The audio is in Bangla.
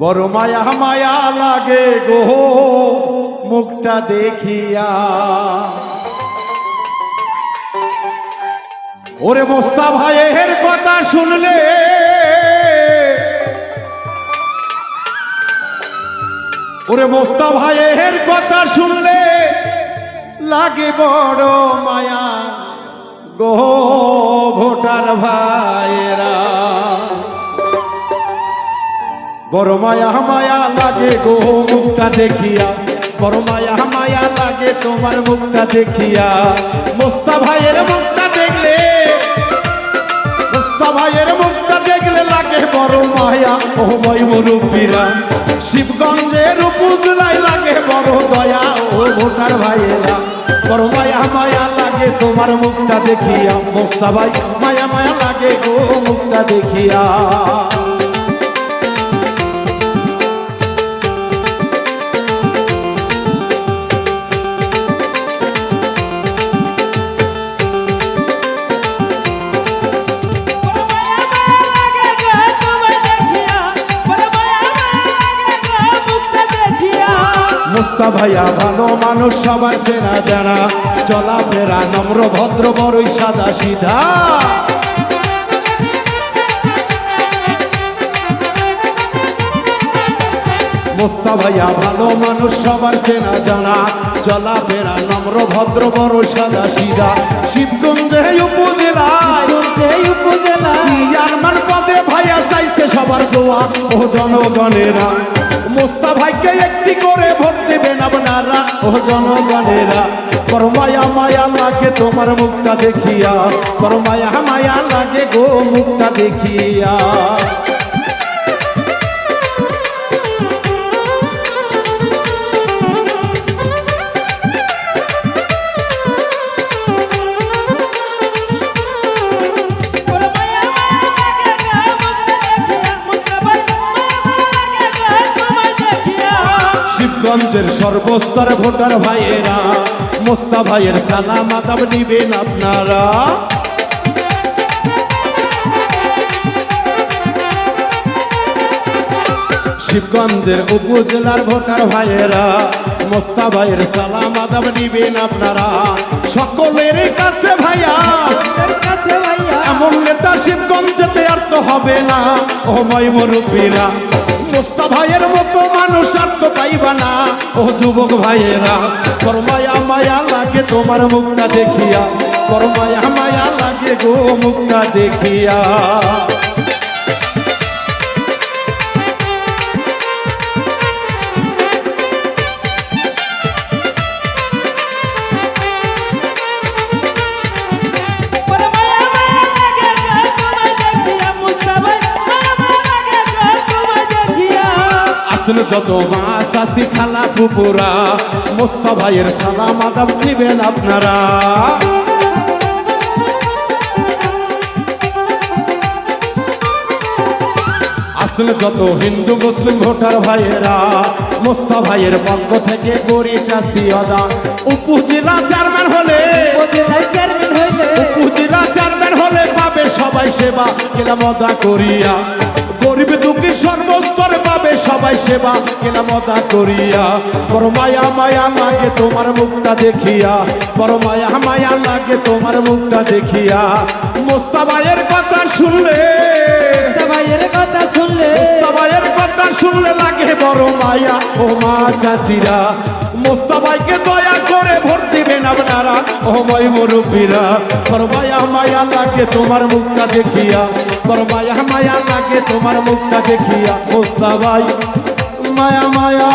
বড় মায়া মায়া লাগে গো, মুখটা দেখিয়া। ওরে মোস্তা ভাইয়ের কথা শুনলে, ওরে মোস্তা ভাইয়ের কথা শুনলে লাগে বড় মায়া গো, ভোটার ভাইয়েরা বড় মায়া মায়া লাগে গো মুখটা দেখিয়া। বড় মায়া মায়া লাগে তোমার মুখটা দেখিয়া। মোস্তা ভাইয়ের মুখটা দেখলে, মোস্তা ভাইয়ের মুখটা দেখলে লাগে বড় মায়া। ও মই মুরব্বীরা শিবগঞ্জের উপজেলায় লাগে বড় দয়া। ও ভোটার ভাইয়েরা, বড় মায়া মায়া লাগে তোমার মুখটা দেখিয়া। মোস্তা ভাই, মায়া মায়া লাগে গো মুখটা দেখিয়া। মুস্তা ভাইয়া ভালো মানুষ সবার চেনা জানা। চলাফেরা নম্র ভদ্র বড়ই সাদা সিধা। মুস্তা ভাইয়া ভালো মানুষ সবার চেনা জানা। চলাফেরা নম্র ভদ্র বড় সাদা সিধা। শিবগঞ্জে উপজেলায়। পদে ভাইয়া চাইছে সবার দোয়া। ও জনগণেরা মোস্তা ভাইকে একটি করে ভোট আপনারা ও জনগণেরা বড় মায়া লাগে তোমার মুখটা দেখিয়া বড় মায়া মায়া লাগে গো মুখটা দেখিয়া। শিবগঞ্জের সর্বস্তর ভোটার ভাইয়েরা মোস্তা ভাইয়ের সালাম আদাব নিবেন আপনারা। শিবগঞ্জের উপজেলার ভোটার ভাইয়েরা মোস্তা ভাইয়ের সালাম আদাব নিবেন আপনারা। সকলের কাছে ভাইয়া। এমন নেতা শিবগঞ্জেতে আর তো হবে না। ও ময় মুরব্বীরা মোস্তা ভাইয়ের মতো মানুষ আর তো পাইবা না। ও যুবক ভাইয়েরা করমায়া মায়া লাগে তোমার মুখটা দেখিয়া। করমায়া মায়া মায়া লাগে গো মুখটা দেখিয়া। আসলে যত মাছ আসি খালা পুপুরা মোস্তা ভাইয়ের সালাম আদাব নিবেন আপনারা। আসলে যত হিন্দু মুসলিম ভোটার ভাইয়েরা মোস্তা ভাইয়ের পক্ষ থেকে করিতাছি অদা উপজেলা চেয়ারম্যান হলে উপজেলা চেয়ারম্যান হলে পাবে সবাই সেবা। কেলাম অদা করিয়া। গরিব দুঃখী সর্বস্তরে পাবে সবাই সেবা কেলাম অদা করিয়া। বড় মায়া মায়া লাগে তোমার মুখটা দেখিয়া। বড় মায়া মায়া লাগে তোমার মুখটা দেখিয়া। মোস্তাবাইয়ের কথা শুনলে কথা শুনলে। মোস্তাবাইয়ের কথা শুনলে লাগে বড় মায়া। ও মা চাচিরা মোস্তাবাইকে দয়া করে ভোট দিবেন আপনারা। ও মই মুরব্বীরা বড় মায়া মায়া লাগে তোমার মুখটা দেখিয়া। বড় মায়া মায়া লাগে তোমার মুখটা দেখিয়া মোস্তাবাই মায়া মায়া।